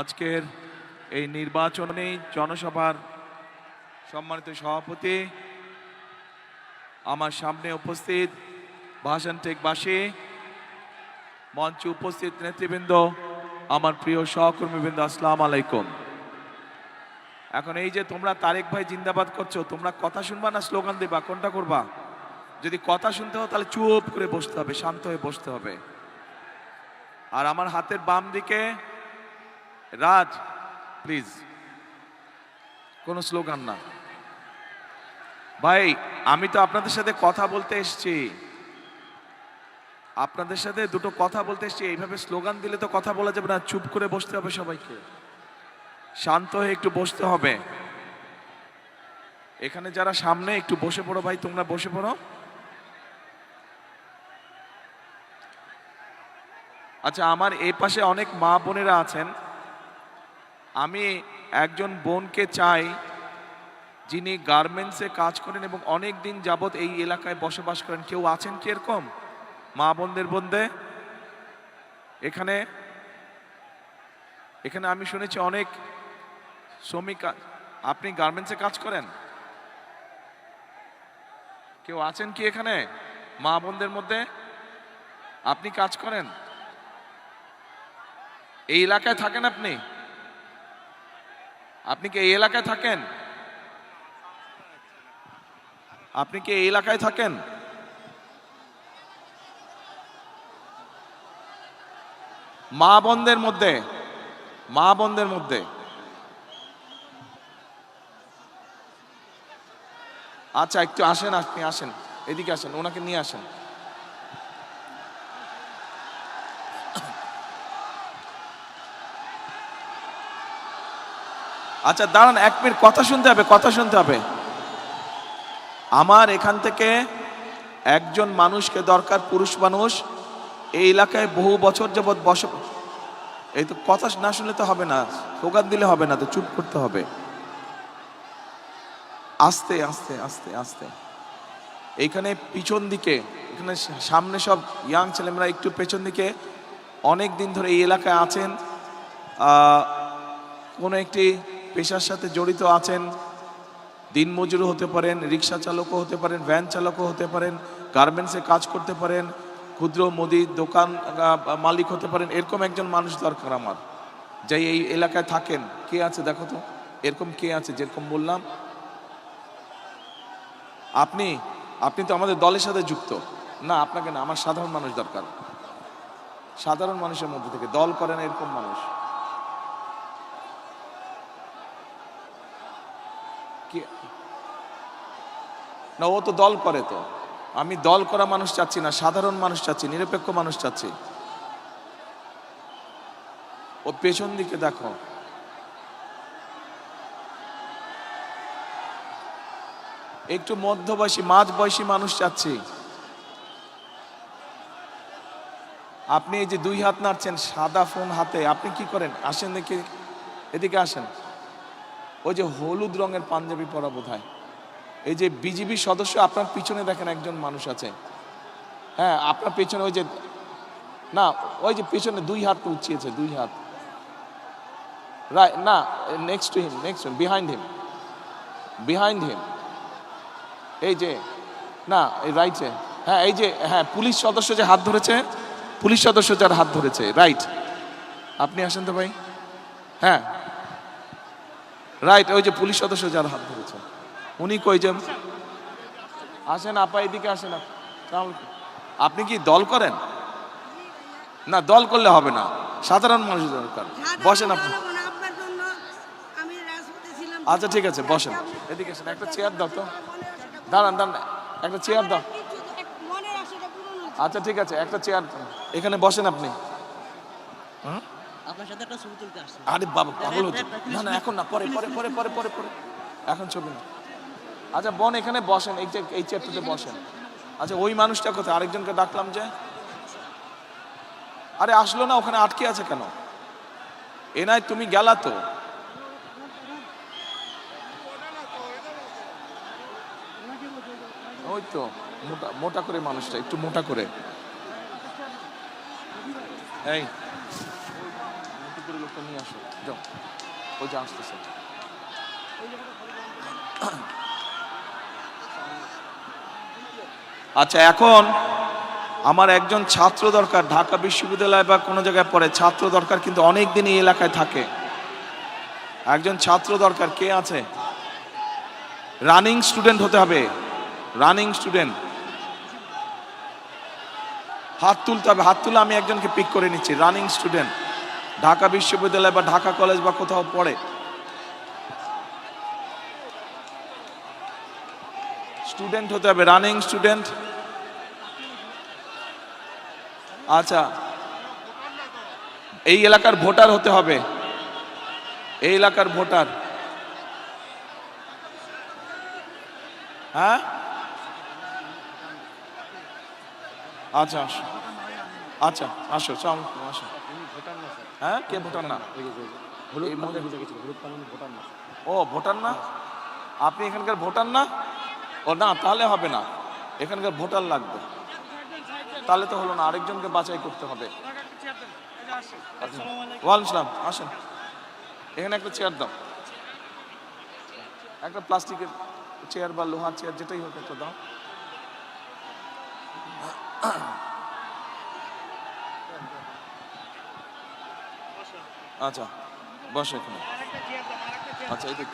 আজকের এই নির্বাচনী জনসভার সম্মানিত সভাপতি, আমার সামনে উপস্থিত ভাষণ টেকবাসী মঞ্চে উপস্থিত নেতৃবৃন্দ, আমার প্রিয় সহকর্মীবৃন্দ, আসসালাম আলাইকুম। এখন এই যে তোমরা তারেক ভাই জিন্দাবাদ করছ, তোমরা কথা শুনবা না স্লোগান দেবা? কোনটা করবা? যদি কথা শুনতে হয় তাহলে চুপ করে বসতে হবে, শান্ত হয়ে বসতে হবে। আর আমার হাতের বাম দিকে রাজ প্লিজ কোনো স্লোগান না। ভাই, আমি তো আপনাদের সাথে কথা বলতে এসেছি। আপনাদের সাথে দুটো কথা বলতে এসেছি। এইভাবে স্লোগান দিলে তো কথা বলা যাবে না। চুপ করে বসতে হবে সবাইকে। শান্ত হয়ে একটু বসতে হবে। এখানে যারা সামনে, একটু বসে পড়ো ভাই, তোমরা বসে পড়ো। আচ্ছা আমার এই পাশে অনেক মা বোনেরা আছেন। আমি একজন বোনকে চাই যিনি গার্মেন্টসে কাজ করেন এবং অনেক দিন যাবৎ এই এলাকায় বসবাস করেন। কেউ আছেন কি এরকম মা বোনদের বন্ধে এখানে এখানে আমি শুনেছি অনেক শ্রমিক আপনি গার্মেন্টসে কাজ করেন? কেউ আছেন কি এখানে? মা বোনদের মধ্যে? আপনি কাজ করেন? এই এলাকায় থাকেন আপনি? আপনি কি এই এলাকায় থাকেন? আপনি কি এই এলাকায় থাকেন? মা বন্ধের মধ্যে, মা বন্ধের মধ্যে। আচ্ছা একটু আসেন, আপনি আসেন। এদিকে আসেন, ওনাকে নিয়ে আসেন। আচ্ছা দাঁড়ান, এক মিনিট, কথা শুনতে হবে, কথা শুনতে হবে। আমার এখান থেকে একজন মানুষকে দরকার, পুরুষ মানুষ, এই এলাকায় বহু বছর যাবৎ বস এই তো কথা না শুনলে তো হবে না, স্লোগান দিলে হবে না, তো চুপ করতে হবে। আস্তে আস্তে আস্তে আস্তে। এইখানে পিছন দিকে, এখানে সামনে সব ইয়াং ছেলেমেয়েরা একটু পেছন দিকে অনেক দিন ধরে এই এলাকায় আছেন। কোনো একটি পেশার সাথে জড়িত আছেন দিনমজুরও হতে পারেন, রিক্সা চালকও হতে পারেন, ভ্যান চালকও হতে পারেন, গার্মেন্টসে কাজ করতে পারেন, ক্ষুদ্র মুদির দোকান মালিক হতে পারেন, এরকম একজন মানুষ দরকার আমার। যাই এই এলাকায় থাকেন, কে আছে দেখো তো, এরকম কে আছে যেরকম বললাম। আপনি আপনি তো আমাদের দলের সাথে যুক্ত। না, আপনাকে না, আমার সাধারণ মানুষ দরকার। সাধারণ মানুষের মধ্যে থেকে, দল করেন এরকম মানুষ। কি? না, ও তো দল করে তো। আমি দল করা মানুষ চাচ্ছি না, সাধারণ মানুষ চাচ্ছি, নিরপেক্ষ মানুষ চাচ্ছি। ও পেছন দিকে দেখো। একটু মধ্যবয়সী মাঝ বয়সী মানুষ চাচ্ছি। আপনি এই যে দুই হাত নাড়ছেন, সাদা ফোন হাতে, আপনি কি করেন? আসেন দেখি, এদিকে আসেন। ওই যে হলুদ রঙের পাঞ্জাবি পরা বোধ এই যে বিজিবি সদস্য, আপনার পিছনে দেখেন একজন মানুষ আছে। হ্যাঁ আপনার পেছনে ওই যে, না, ওই যে পেছনে দুই হাত উঠিয়েছে দুই হাত। রাইট না next to him next behind him behind him এই যে, না, এই রাইটে হ্যাঁ এই যে হ্যাঁ পুলিশ সদস্য যে হাত ধরেছে, পুলিশ সদস্য যার হাত ধরেছে রাইট আপনি আসেন তো ভাই। হ্যাঁ রাইট ওই যে পুলিশ সদস্য যার হাত ধরেছে। উনি কই যে আসেন আপা এদিকে আসেন আপনি কি দল করেন? না দল করলে হবে না। সাধারণ মানুষ দরকার। বসেন আপনি। আপনার জন্য আমি রাজপথে ছিলাম। আচ্ছা ঠিক আছে বসেন। এদিকে আসেন একটা চেয়ার দাও তো। দাঁড়ান দাঁড়ান একটা চেয়ার দাও। মনের আশাটা পূরণ হচ্ছে। আচ্ছা ঠিক আছে একটা চেয়ার এখানে বসেন আপনি। আপনার সাথে একটা ছবি তুলতে আসছি। আরে বাবা পাগল হচ্ছে। না না এখন না পরে পরে পরে পরে পরে পরে। এখন ছবি না। আচ্ছা বোন এখানে বসেন এই যে এই চেয়ারটাতে বসেন। আচ্ছা ওই মানুষটা কোথায়? আরেকজনকে ডাকলাম যে আরে আসলো না ওখানে আটকে আছে কেন? এ নাই তুমি গেলা তো। ওই তো মোটা মোটা করে মানুষটা একটু মোটা করে। এই মোটা লোকটা নিয়ে আসো। যাও। ওই যে আসতেছে। আচ্ছা এখন আমার একজন ছাত্র দরকার, ঢাকা বিশ্ববিদ্যালয় বা কোনো জায়গায় পড়ে। ছাত্র দরকার কিন্তু অনেক দিন এই এলাকায় থাকে। একজন ছাত্র দরকার, কে আছে? রানিং স্টুডেন্ট হতে হবে। Running student. হাত তুলতে হবে। হাত তুলে আমি একজনকে পিক করে নিচ্ছি। Running student. ঢাকা বিশ্ববিদ্যালয় বা ঢাকা কলেজ বা কোথাও পড়ে। স্টুডেন্ট হতে হবে, রানিং স্টুডেন্ট। আচ্ছা এই এলাকার ভোটার হতে হবে। এই এলাকার ভোটার। হ্যাঁ? আচ্ছা আসো। আচ্ছা আসো আসো। হ্যাঁ? কে ভোটার না? ও ভোটার না? আপনি এখানকার ভোটার না? ও না তাহলে হবে না। এখানকার ভোটার লাগবে। তাহলে তো হলো না আরেকজনকে বাছাই করতে হবে। ওয়ালাইকুম আসেন। এখানে একটা চেয়ার দাও। একটা প্লাস্টিকের চেয়ার বা লোহার চেয়ার যেটাই হোক একটা দাও। আচ্ছা বসে এখানে। আচ্ছা এই